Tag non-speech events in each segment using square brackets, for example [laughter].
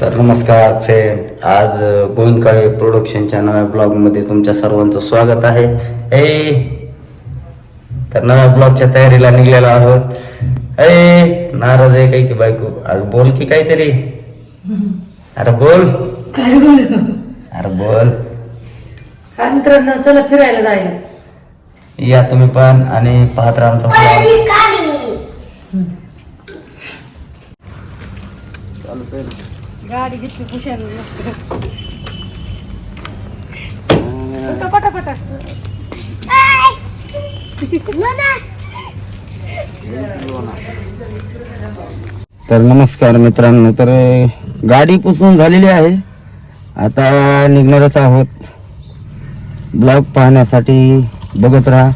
तर नमस्कार फ्रेंड आज गोविंद काळे प्रोडक्शनच्या नव्या ब्लॉगमध्ये तुमच्या सर्वांचं स्वागत आहे. ए! तर नव्या ब्लॉगच्या तयारीला निघलेलो आहोत. ए! नाराज आहे काही की बायको? अरे बोल की काहीतरी. अरे बोल. काय बोल अरे बोल. हा मित्रांनो चला फिरायला जायला. या तुम्ही पण आणि पाहत राहा आमचा. गाडी घेतली खुशाल मस्त. पटा पटा. पटा तर नमस्कार मित्रांनो तर गाडी पुसून झालेली आहे. आता निघणारच आहोत. ब्लॉग पाहण्यासाठी बघत राहा.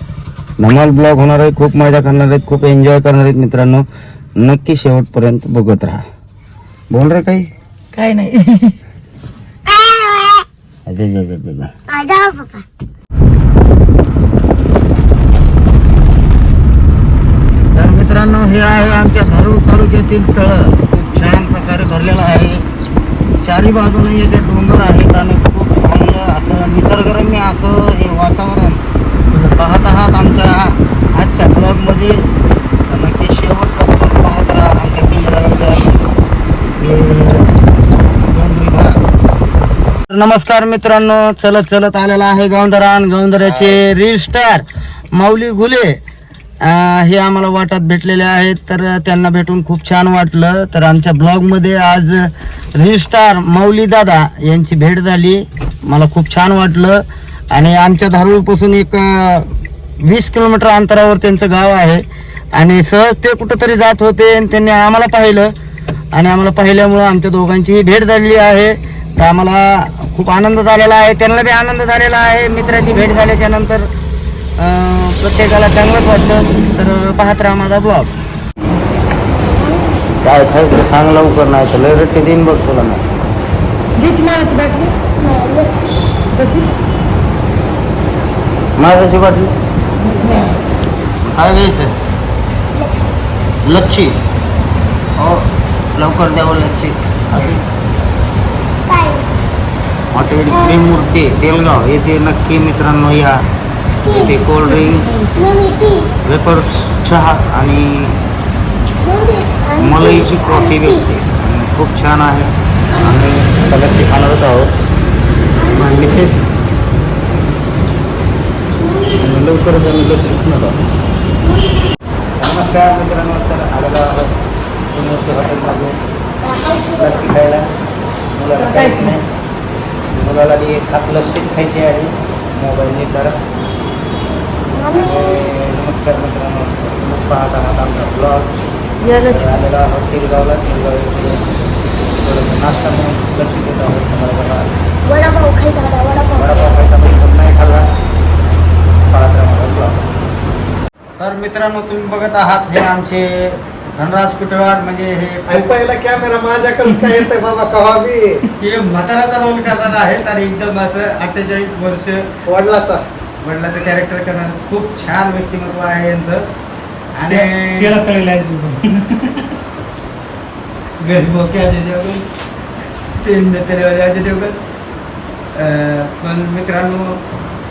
धमाल ब्लॉग होणार आहे खूप मजा करणार आहेत खूप एन्जॉय करणार आहेत मित्रांनो. नक्की शेवटपर्यंत बघत राहा. बोल रे काही काय नाही. तर मित्रांनो हे आहे आमच्या धारूर तालुक्यातील तळ. खूप छान प्रकारे भरलेलं आहे. चारी बाजूने याचे डोंगर आहेत आणि खूप चांगलं असं निसर्गरम्य असं हे वातावरण पाहत आहात आमच्या आजच्या ब्लॉगमध्ये नमस्कार मित्रांनो चलत चलत आलेला आहे गावंदरान. गावंदराचे रील स्टार माऊली घुले. हे आम्हाला वाटात भेटलेले आहेत तर त्यांना भेटून खूप छान वाटलं. तर आमच्या ब्लॉगमध्ये आज रील स्टार माऊली दादा यांची भेट झाली. मला खूप छान वाटलं. आणि आमच्या धारूरपासून एक वीस किलोमीटर अंतरावर त्यांचं गाव आहे. आणि सहज ते कुठंतरी जात होते आणि त्यांनी आम्हाला पाहिलं. आणि आम्हाला पाहिल्यामुळं आमच्या दोघांचीही भेट झालेली आहे. तर आम्हाला खूप आनंद झालेला आहे. त्यांना बी आनंद झालेला आहे. मित्राची भेट झाल्याच्यानंतर अं, प्रत्येकाला चांगलंच वाटतं तर पाहत राहा माझा ब्लॉग काय खायचं? सांग लवकर नाही तर लय रट्टे देईन बघ तुला ना घ्यायची माराची बाटली. तशीच माझ्याची बाटली? काय घ्यायचं? लच्छी. हो लवकर द्यावं लच्छी. अजून? हॉटेल त्रिमूर्ती तेलगाव. येथे नक्की मित्रांनो या. येथे कोल्ड्रिंक्स वेपर्स चहा आणि मलईची कॉफी भेटते. आणि खूप छान आहे. आम्ही लस्सी खाणारच आहोत. मिसेस लवकरच आम्ही खाणार आहोत. नमस्कार मित्रांनो तर आलेलो आहोत हॉटेलमध्ये. खायला मुलाला काहीच नाही मुलाला ती एक हात लस्सीच खायची आहे. मोबाईलने तर. नमस्कार मित्रांनो. तुम्ही पाहत आहात आमचा ब्लॉग आलेला आहोत तिरगावला थोडंसं नाश्ता म्हणून लस्सी घेत आहोत. तुम्हाला बघा. वडापाव खायचा वडापाव. खायचा पण नाही खाल्ला. पाहत राहा ब्लॉग तर मित्रांनो तुम्ही बघत आहात हे आमचे धनराज कुटेवार म्हणजे आणि हे पहिला कॅमेरा माझ्याकडेच काय येतंय [laughs] बाबा कवा बी हे म्हाताराचा रोल करणार आहेत आणि एकदम असं अठ्ठेचाळीस वर्ष वडिलाचा. वडिलाचं कॅरेक्टर करणार खूप छान व्यक्तिमत्व आहे यांचं. आणि गरीब होते [laughs] अजय देवगण ते नेतेवाले अजय देवगण अं, पण मित्रांनो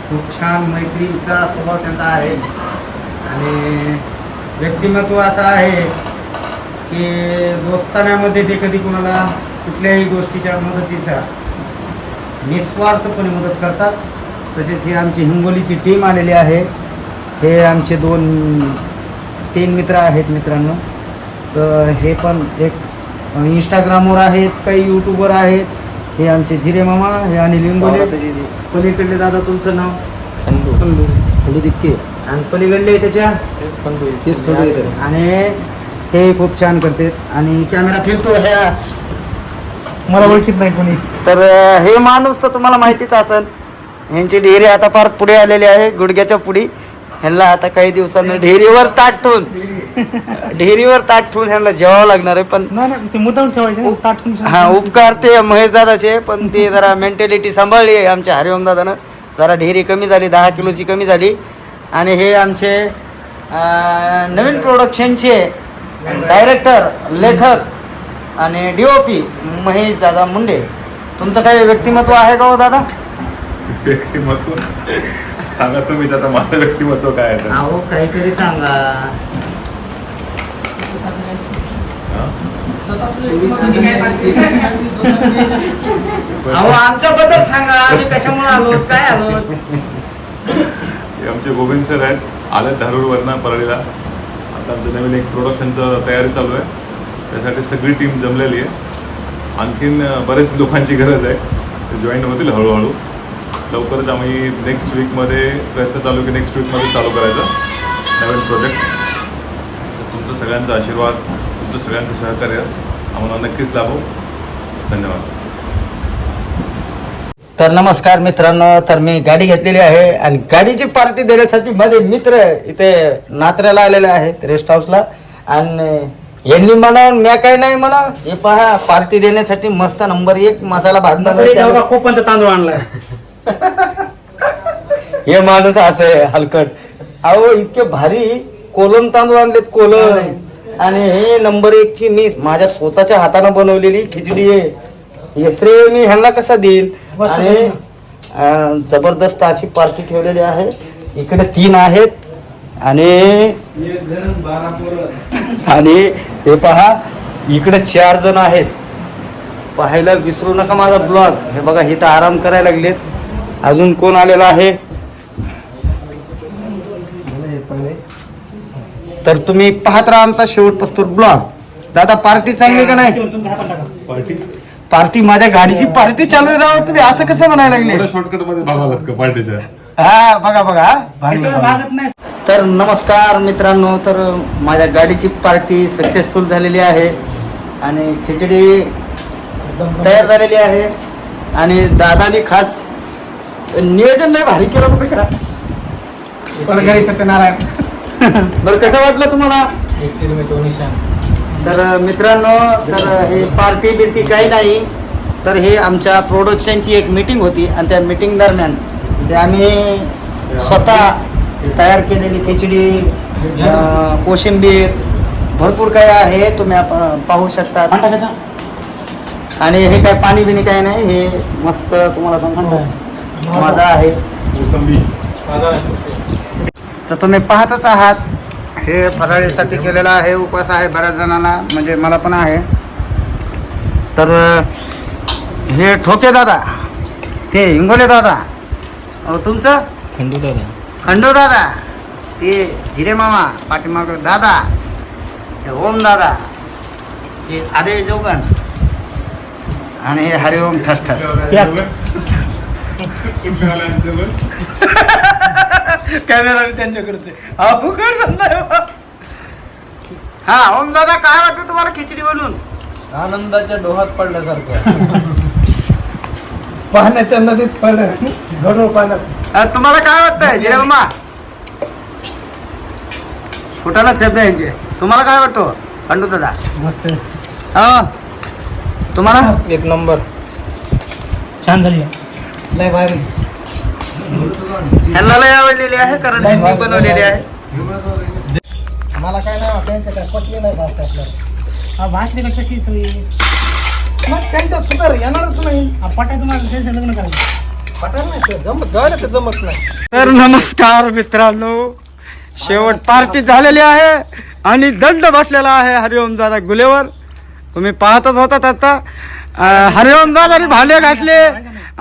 खूप छान मैत्रीचा स्वभाव त्यांचा आहे. आणि व्यक्तिमत्व असं आहे की दोस्तान्यामध्ये ते कधी कोणाला कुठल्याही गोष्टीच्या मदतीचा निस्वार्थपणे मदत करतात. तसेच ही आमची हिंगोलीची टीम आलेली आहे. हे आमचे दोन तीन मित्र आहेत मित्रांनो. तर हे पण एक इंस्टाग्रामवर आहेत काही यूट्यूबवर आहेत. हे आमचे जिरे मामा हे अनिल हिंगोले. पलीकडले दादा तुमचं नाव? खंडू. खंडू. खंडू दिक्के आणि पलीकडले त्याच्या? तेच खंडू येतं आणि हे खूप छान करतात आणि कॅमेरा फिरतो ह्या. मला ओळखीत नाही कोणी. तर हे माणूस तर तुम्हाला माहितीच असेल. ह्यांची ढेरी आता फार पुढे आलेली आहे गुडघ्याच्या पुढी. ह्यांना आता काही दिवसांनी ढेरीवर ताट ठेवून. ढेरीवर ताट ठेवून ह्यांना जेवावं लागणार आहे पण नाही ते मुद्दाम ठेवायचे हा उपकार ते महेश दादाचे पण ते जरा मेंटॅलिटी सांभाळली आहे आमच्या हरिओम दादानं. जरा ढेरी कमी झाली दहा किलोची कमी झाली. आणि हे आमचे नवीन प्रोडक्शनचे डायरेक्टर लेखक आणि डीओपी महेश दादा मुंडे. तुमचं काही व्यक्तिमत्व आहे का हो दादा? व्यक्तिमत्व? सांगा तुम्हीच आता माझं व्यक्तिमत्व काय आहे. अहो काहीतरी सांगा. हा? अहो आमच्याबद्दल सांगा. आम्ही कशामुळे आलो? काय आलो? आमचे गोविंद सर आहेत आलेत धारूरवरनं परळीला आता आमचं नवीन एक प्रोडक्शनचं तयारी चालू आहे. त्यासाठी सगळी टीम जमलेली आहे. आणखीन बरेच लोकांची गरज आहे. ते जॉईन होतील हळूहळू. लवकरच आम्ही नेक्स्ट वीकमध्ये प्रयत्न चालू की नेक्स्ट वीकमध्ये चालू करायचा. नवीन प्रोजेक्ट तर तुमचं सगळ्यांचा आशीर्वाद तुमचं सगळ्यांचं सहकार्य आम्हाला नक्कीच लाभो. धन्यवाद. तर नमस्कार मित्रांनो तर मी गाडी घेतलेली आहे आणि गाडीची पार्टी देण्यासाठी माझे मित्र इथे नात्र्याला आलेले आहेत रेस्ट हाऊसला आणि यांनी म्हणा मी काय नाही म्हणा हे पहा पार्टी देण्यासाठी मस्त नंबर एक मसाला भात बनवला. कोपनचा तांदूळ आणलाय. [laughs] हे माणूस असं आहे हलकट. अहो इतके भारी कोलम तांदूळ आणलेत कोलम. आणि हे नंबर एक ची मी माझ्या स्वतःच्या हाताने बनवलेली खिचडी आहे. हे श्रेय मी ह्यांना कसा देईल? आणि अं, जबरदस्त अशी पार्टी ठेवलेली आहे. इकडे तीन आहेत. आणि आणि हे पहा इकडे चार जण आहेत. पाहायला विसरू नका माझा ब्लॉग हे बघा इथं आराम करायला लागलेत. अजून कोण आलेला आहे? तर तुम्ही पाहत राहा आमचा शेवटपासून ब्लॉग दादा पार्टी चांगली का नाही? पार्टी पार्टी माझ्या गाडीची पार्टी चालू आहे राव तुम्ही असं कसं म्हणायला लागले? शॉर्टकटमध्ये भागालात का पार्टीच्या हा बघा बघा हा. तर नमस्कार मित्रांनो तर माझ्या गाडीची पार्टी सक्सेसफुल झालेली आहे आणि खिचडी तयार झालेली आहे आणि दादानी खास नियोजन नाही भारी केलं बघ का. सत्यनारायण. [laughs] बरं कसं वाटलं तुम्हाला? एक किलोमीटर निशान तर मित्रांनो तर हे पार्टी बिर्टी काही नाही. तर हे आमच्या प्रोडक्शनची एक मीटिंग होती आणि त्या मीटिंग दरम्यान ते आम्ही स्वतः तयार केलेली खिचडी कोशिंबीर भरपूर काही आहे तुम्ही आप- पाहू शकता आणि हे काय पाणी बिणी काय नाही हे मस्त तुम्हाला सांगतो. मजा आहे. तर तुम्ही पाहतच आहात. हे फराळीसाठी केलेलं आहे उपवास आहे बऱ्याच जणांना म्हणजे मला पण आहे. तर हे ठोके दादा ते हिंगोले दादा. अहो तुमचं? खंडू दादा. खंडू दादा. ते जिरे मामा पाठीमाग दादा. हे ओम दादा. ते आदे जोगन. आणि हे हरिओम ठस ठस [laughs] [laughs] कॅमेरा त्यांच्याकडचे. हा फुकट धंदा आहे. हा ओम दादा काय वाटतं तुम्हाला खिचडी बनवून? आनंदाच्या डोहात पडल्यासारखं. [laughs] पाण्याच्या नदीत पडलं. गडोळ पाण्यात. अ, तुम्हाला काय वाटतंय जिरे मामा फुटाणा शब्द आहे यांचे. तुम्हाला काय वाटतो खंडू दादा? मस्त. हा तुम्हाला? एक नंबर. छान झाली. लय भारी. ह्यांना लय आवडलेली आहे कारण मी बनवलेली आहे. मला काय नाही त्यांचं काय पटली नाही भाषा आपल्याला. भाषणे कशी सगळी मग त्यांचं सुधार येणारच नाही. पटाय तुम्हाला त्यांचं लग्न करायचं. पटायला नाही ते जमत झालं तर जमत नाही. तर नमस्कार मित्रांनो शेवट पार्टी झालेली आहे आणि दंड बसलेला आहे हरिओम दादा गुलेवर. तुम्ही पाहतच होतात आता. अं, हरिओम दादाने भांडे घातले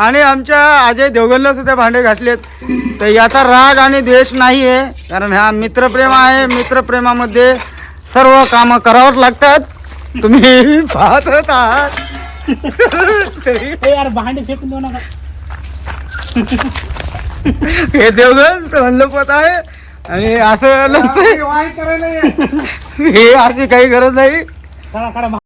आणि आमच्या अजय देवगनला सुद्धा भांडे घातलेत. तर याचा राग आणि द्वेष नाही आहे कारण हा मित्रप्रेम आहे. मित्रप्रेमामध्ये सर्व कामं करावंच लागतात. तुम्ही पाहतच आहात यार भांडे फेकून देऊ नका. हे देवगन तर लपत आहे. आणि असं. हे अशी काही गरज नाही.